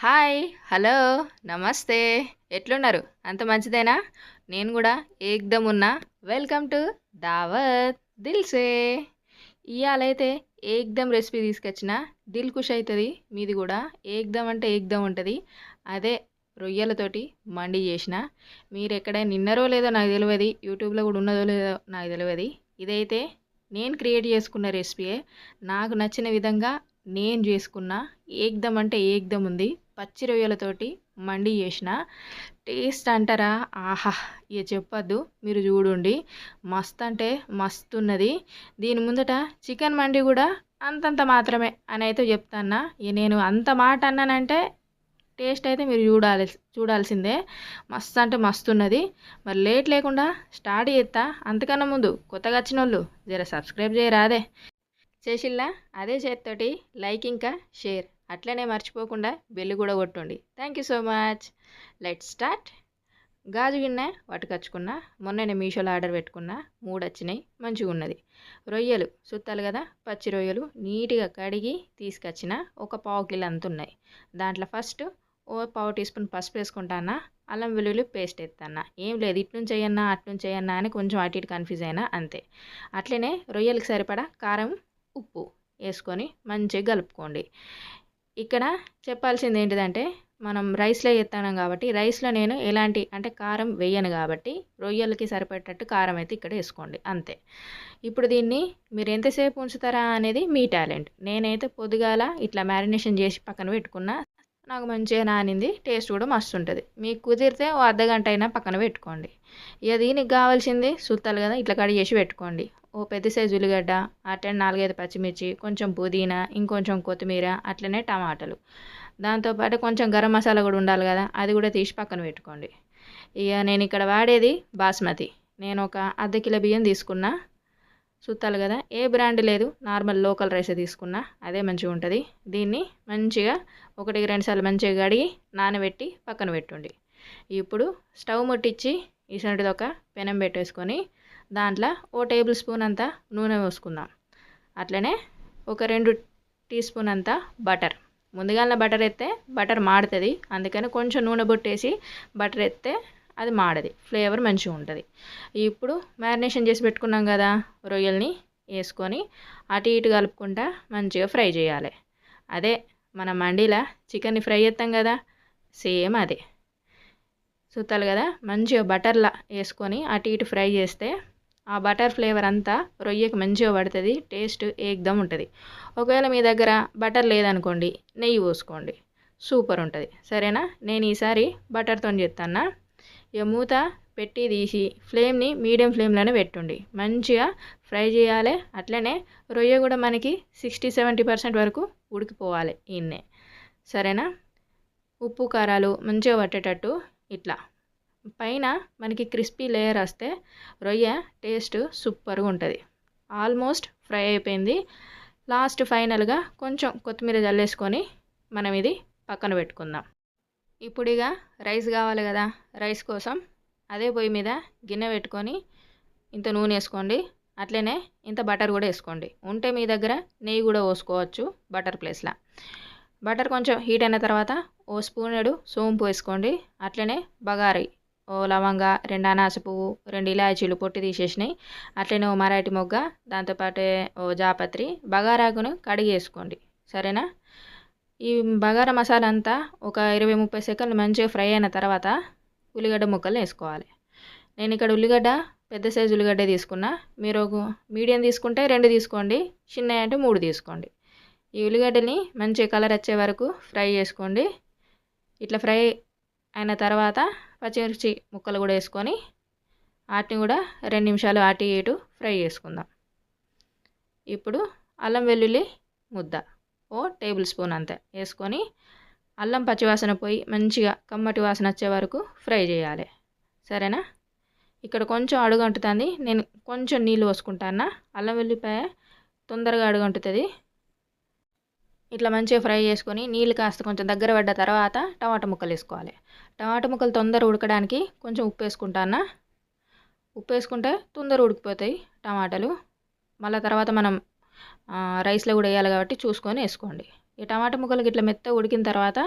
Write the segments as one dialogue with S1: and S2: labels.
S1: Hi hello నమస్తే. ఎట్లున్నారు? అంత మంచిదేనా? నేను కూడా ఏకదం ఉన్నా వెల్కమ్ టు దావత్ దిల్సే. ఇవాళైతే ఏకదం రెసిపీ తీసుకొచ్చిన దిల్ ఖుష్ అవుతుంది మీది కూడా ఏకదం అంటే ఏకదం ఉంటుంది. అదే రొయ్యలతోటి మండి చేసిన. మీరు ఎక్కడైనా నిన్నరో లేదో నాకు తెలియదు యూట్యూబ్లో కూడా ఉన్నదో లేదో నాకు తెలియదు ఇదైతే నేను క్రియేట్ చేసుకున్న రెసిపీయే. నాకు నచ్చిన విధంగా నేను చేసుకున్న ఏకదం అంటే ఏకదం ఉంది. పచ్చి రొయ్యలతోటి మండి చేసిన టేస్ట్ అంటారా? ఆహా ఇక చెప్పొద్దు. మీరు చూడండి. మస్త్ అంటే మస్తు ఉన్నది దీని ముందట చికెన్ మండి కూడా అంతంత మాత్రమే అని అయితే చెప్తాన్నా. ఇక నేను అంత మాట అన్నానంటే టేస్ట్ అయితే మీరు చూడాలి చూడాల్సిందే. మస్తు అంటే మస్తు ఉన్నది మరి లేట్ లేకుండా స్టార్ట్ చేస్తా. అంతకన్నా ముందు కొత్తగా వచ్చిన వాళ్ళు జర సబ్స్క్రైబ్ చేయరాదే. చేసిల్లా? అదే చేత్తోటి లైక్ ఇంకా షేర్. అట్లనే మర్చిపోకుండా బెల్లి కూడా కొట్టండి. Thank you so much let start గాజు గిన్నె పట్టుకొచ్చుకున్నా మొన్న నేను మీషోలో ఆర్డర్ పెట్టుకున్నా మూడు వచ్చినాయి మంచిగా ఉన్నది. రొయ్యలు సుత్తాలు కదా పచ్చి రొయ్యలు నీట్గా కడిగి తీసుకొచ్చిన ఒక పావు కిలో అంత ఉన్నాయి. దాంట్లో ఫస్ట్ ఓ పావు టీ స్పూన్ పసుపు వేసుకుంటానా అల్లం వెల్లుల్లి పేస్ట్ ఎత్తన్నా ఏం లేదు ఇటు నుంచి అయ్యన్నా అటు నుంచి చేయన్నా అని కొంచెం అటు ఇటు కన్ఫ్యూజ్ అయినా అంతే. అట్లనే రొయ్యలకు సరిపడా కారం ఉప్పు వేసుకొని మంచిగా కలుపుకోండి. ఇక్కడ చెప్పాల్సింది ఏంటిదంటే మనం రైస్లో ఎత్తాను కాబట్టి రైస్లో నేను ఎలాంటి అంటే కారం వేయను కాబట్టి రొయ్యలకి సరిపడేటట్టు కారం అయితే ఇక్కడ వేసుకోండి అంతే. ఇప్పుడు దీన్ని మీరు ఎంతసేపు ఉంచుతారా అనేది మీ టాలెంట్. నేనైతే పొద్దుగాల ఇట్లా మ్యారినేషన్ చేసి పక్కన పెట్టుకున్నా నాకు మంచిగా నానింది టేస్ట్ కూడా మస్తు ఉంటుంది. మీకు కుదిరితే ఓ అర్ధ గంట అయినా పక్కన పెట్టుకోండి. ఇక దీనికి కావాల్సింది సుత్తాలు కదా ఇట్లా కడిగి చేసి పెట్టుకోండి. ఓ పెద్ద సైజు ఉల్లిగడ్డ అట్లనే నాలుగైదు పచ్చిమిర్చి కొంచెం పుదీనా ఇంకొంచెం కొత్తిమీర అట్లనే టమాటాలు. దాంతోపాటు కొంచెం గరం మసాలా కూడా ఉండాలి కదా అది కూడా తీసి పక్కన పెట్టుకోండి. ఇక నేను ఇక్కడ వాడేది బాస్మతి. నేను ఒక అర్ధ కిలో బియ్యం తీసుకున్నా. సుత్తాలు కదా ఏ బ్రాండ్ లేదు నార్మల్ లోకల్ రైస్ తీసుకున్నా అదే మంచిగా ఉంటుంది. దీన్ని మంచిగా ఒకటికి రెండు సార్లు మంచిగా కడిగి నానబెట్టి పక్కన పెట్టుండి. ఇప్పుడు స్టవ్ ముట్టించి ఇసంటిది ఒక పెనం పెట్టేసుకొని దాంట్లో ఓ టేబుల్ స్పూన్ అంతా నూనె పోసుకుందాం. అట్లనే ఒక రెండు టీ స్పూన్ అంతా బటర్. ముందుగాల బటర్ ఎత్తే బటర్ మాడుతుంది. అందుకని కొంచెం నూనె బొట్టేసి బటర్ ఎత్తే అది మాడది. ఫ్లేవర్ మంచిగా ఉంటుంది. ఇప్పుడు మ్యారినేషన్ చేసి పెట్టుకున్నాం కదా రొయ్యల్ని వేసుకొని అటు ఇటు కలుపుకుంటా మంచిగా ఫ్రై చేయాలి. అదే మన మండీలా చికెన్ని ఫ్రై చేస్తాం కదా సేమ్ అదే. సుత్తాలు కదా మంచిగా బటర్లా వేసుకొని అటు ఇటు ఫ్రై చేస్తే ఆ బటర్ ఫ్లేవర్ అంతా రొయ్యకి మంచిగా పడుతుంది టేస్ట్ ఏకదం ఉంటుంది. ఒకవేళ మీ దగ్గర బటర్ లేదనుకోండి నెయ్యి పోసుకోండి. సూపర్ ఉంటుంది. సరేనా? నేను ఈసారి బటర్తో చేస్తాను ఇక మూత పెట్టి తీసి ఫ్లేమ్ని మీడియం ఫ్లేమ్లోనే పెట్టుండి. మంచిగా ఫ్రై చేయాలి అట్లనే రొయ్య కూడా మనకి సిక్స్టీ సెవెంటీ పర్సెంట్ వరకు ఉడికిపోవాలి ఈయన్నే సరేనా? ఉప్పు కారాలు మంచిగా పట్టేటట్టు ఇట్లా. పైన మనకి క్రిస్పీ లేయర్ వస్తే రొయ్య టేస్ట్ సూపర్గా ఉంటుంది. ఆల్మోస్ట్ ఫ్రై అయిపోయింది. లాస్ట్ ఫైనల్గా కొంచెం కొత్తిమీర జల్లేసుకొని మనం ఇది పక్కన పెట్టుకుందాం. ఇప్పుడు ఇక రైస్ కావాలి కదా రైస్ కోసం అదే పొయ్యి మీద గిన్నె పెట్టుకొని ఇంత నూనె వేసుకోండి. అట్లనే ఇంత బటర్ కూడా వేసుకోండి. ఉంటే మీ దగ్గర నెయ్యి కూడా పోసుకోవచ్చు బటర్ ప్లేస్లో. బటర్ కొంచెం హీట్ అయిన తర్వాత ఓ స్పూనెడు సోంపు వేసుకోండి. అట్లనే బగారి లవంగ రెండు అనాస పువ్వు రెండు ఇలాచీలు పొట్టి తీసేసినాయి. అట్లనే ఓ మరాఠీ మొగ్గ దాంతోపాటే ఓ జాపత్రి బగారాకును కడిగేసుకోండి సరేనా? ఈ బగారా మసాలా అంతా ఒక ఇరవై ముప్పై సెకండ్లు మంచిగా ఫ్రై అయిన తర్వాత ఉల్లిగడ్డ ముక్కలు వేసుకోవాలి. నేను ఇక్కడ ఉల్లిగడ్డ పెద్ద సైజు ఉల్లిగడ్డ తీసుకున్నా. మీరు ఒక మీడియం తీసుకుంటే రెండు తీసుకోండి చిన్న అంటే మూడు తీసుకోండి. ఈ ఉల్లిగడ్డని మంచి కలర్ వచ్చే వరకు ఫ్రై చేసుకోండి. ఇట్లా ఫ్రై అయిన తర్వాత పచ్చిమిర్చి ముక్కలు కూడా వేసుకొని వాటిని కూడా రెండు నిమిషాలు అటు ఇటు ఫ్రై చేసుకుందాం. ఇప్పుడు అల్లం వెల్లుల్లి ముద్ద ఓ టేబుల్ స్పూన్ అంతే వేసుకొని అల్లం పచ్చివాసన పోయి మంచిగా కమ్మటి వాసన వచ్చే వరకు ఫ్రై చేయాలి. సరేనా? ఇక్కడ కొంచెం అడుగంటుతుంది. నేను కొంచెం నీళ్ళు పోసుకుంటాను? అల్లం వెల్లిపాయ తొందరగా అడుగంటుతుంది. ఇట్లా మంచిగా ఫ్రై చేసుకొని నీళ్ళు కాస్త కొంచెం దగ్గర పడ్డ తర్వాత టమాటా ముక్కలు వేసుకోవాలి. టమాటా ముక్కలు తొందర ఉడకడానికి కొంచెం ఉప్పు వేసుకుంటాను ఉప్పు వేసుకుంటే తొందర ఉడికిపోతాయి టమాటాలు. మళ్ళీ తర్వాత మనం రైస్లో కూడా వేయాలి కాబట్టి చూసుకొని వేసుకోండి. ఈ టమాటా ముక్కలకి ఇట్లా మెత్తగా ఉడికిన తర్వాత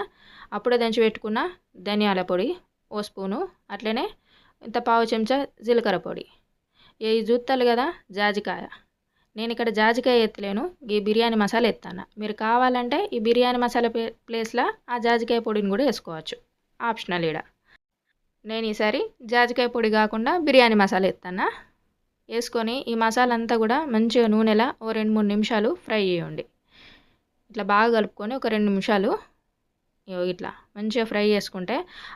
S1: అప్పుడే దంచి పెట్టుకున్న ధనియాల పొడి ఓ స్పూను అట్లనే ఇంత పావు చెంచా జీలకర్ర పొడి. ఏ చూస్తారు కదా జాజికాయ. నేను ఇక్కడ జాజికాయ ఎత్తలేను ఈ బిర్యానీ మసాలా ఎత్తాను. మీరు కావాలంటే ఈ బిర్యానీ మసాలా ప్లేస్లో ఆ జాజికాయ పొడిని కూడా వేసుకోవచ్చు. ఆప్షనల్ ఈడ. నేను ఈసారి జాజికాయ పొడి కాకుండా బిర్యానీ మసాలా ఎత్తాను వేసుకొని ఈ మసాలా అంతా కూడా మంచిగా నూనెలా ఓ రెండు మూడు నిమిషాలు ఫ్రై చేయండి. ఇట్లా బాగా కలుపుకొని ఒక రెండు నిమిషాలు ఇట్లా మంచిగా ఫ్రై చేసుకుంటే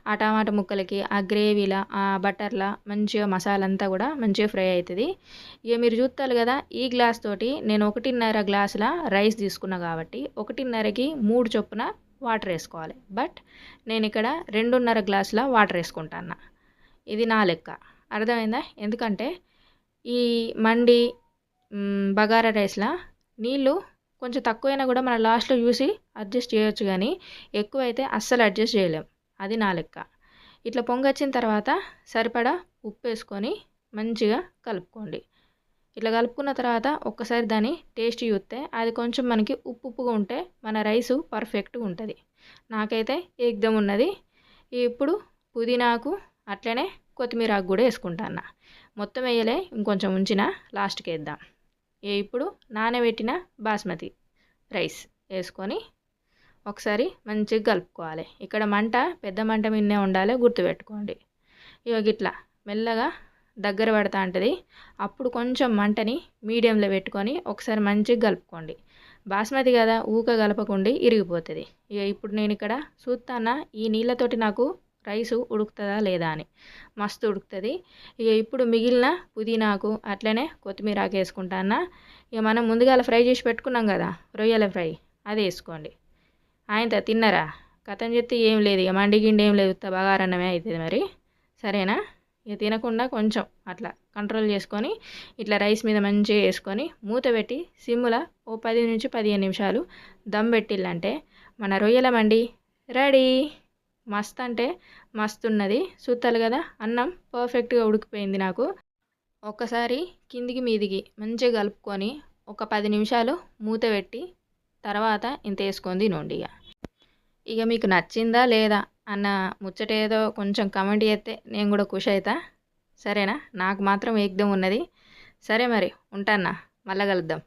S1: ఆ టమాటా ముక్కలకి ఆ గ్రేవీలా ఆ బటర్లా మంచిగా మసాలా అంతా కూడా మంచిగా ఫ్రై అవుతుంది ఇక మీరు చూస్తారు కదా ఈ గ్లాస్ తోటి నేను ఒకటిన్నర గ్లాసుల రైస్ తీసుకున్నా కాబట్టి ఒకటిన్నరకి మూడు చొప్పున వాటర్ వేసుకోవాలి. బట్ నేను ఇక్కడ రెండున్నర గ్లాసుల వాటర్ వేసుకుంటాను ఇది నా లెక్క. అర్థమైందా? ఎందుకంటే ఈ మండి బగారా రైస్లో నీళ్ళు కొంచెం తక్కువైనా కూడా మనం లాస్ట్లో చూసి అడ్జస్ట్ చేయొచ్చు కానీ ఎక్కువైతే అస్సలు అడ్జస్ట్ చేయలేం. అది నా లెక్క. ఇట్లా పొంగొచ్చిన తర్వాత సరిపడా ఉప్పు వేసుకొని మంచిగా కలుపుకోండి. ఇట్లా కలుపుకున్న తర్వాత ఒక్కసారి దాన్ని టేస్ట్ చూస్తే అది కొంచెం మనకి ఉప్పు ఉప్పుగా ఉంటే మన రైసు పర్ఫెక్ట్గా ఉంటుంది. నాకైతే ఏకదం ఉన్నది. ఇప్పుడు పుదీనాకు అట్లనే కొత్తిమీర ఆకు కూడా వేసుకుంటాను మొత్తం వేయలే ఇంకొంచెం ఉంచిన లాస్ట్కి వేద్దాం. ఇప్పుడు నానబెట్టిన బాస్మతి రైస్ వేసుకొని ఒకసారి మంచిగా కలుపుకోవాలి. ఇక్కడ మంట పెద్ద మంట మీదనే ఉండాలి గుర్తుపెట్టుకోండి. ఇక గిట్లా మెల్లగా దగ్గర పడతా ఉంటుంది అప్పుడు కొంచెం మంటని మీడియంలో పెట్టుకొని ఒకసారి మంచిగా కలుపుకోండి. బాస్మతి కదా ఊక కలపకుండా ఇరిగిపోతుంది. ఇక ఇప్పుడు నేను ఇక్కడ చూస్తానా ఈ నీళ్ళతోటి నాకు రైసు ఉడుకుతుందా లేదా అని. మస్తు ఉడుకుతుంది. ఇక ఇప్పుడు మిగిలిన పుదీనాకు అట్లనే కొత్తిమీర ఆకు వేసుకుంటానా ఇక మనం ముందుగా ఫ్రై చేసి పెట్టుకున్నాం కదా రొయ్యల ఫ్రై అది వేసుకోండి. ఆయనతో తిన్నరా? కథం చెప్తే ఏం లేదు ఇక మండి గిండి ఏం లేదు బగారన్నమే అవుతుంది మరి. సరేనా? ఇక తినకుండా కొంచెం అట్లా కంట్రోల్ చేసుకొని ఇట్లా రైస్ మీద మంచిగా వేసుకొని మూత పెట్టి సిమ్ముల ఓ పది నుంచి పదిహేను నిమిషాలు దమ్ పెట్టిల్లంటే మన రొయ్యల మండి రెడీ. మస్త్ అంటే మస్తున్నది చూస్తారు కదా అన్నం పర్ఫెక్ట్గా ఉడికిపోయింది నాకు. ఒక్కసారి కిందికి మీదికి మంచిగా కలుపుకొని ఒక పది నిమిషాలు మూత పెట్టి తర్వాత ఇంత వేసుకొని తినండి ఇక. ఇక మీకు నచ్చిందా లేదా అన్న ముచ్చట ఏదో కొంచెం కమెంట్ చేస్తే నేను కూడా ఖుషి అవుతా సరేనా? నాకు మాత్రం ఏకదం ఉన్నది. సరే మరి ఉంటానా? మళ్ళా కలుద్దాం.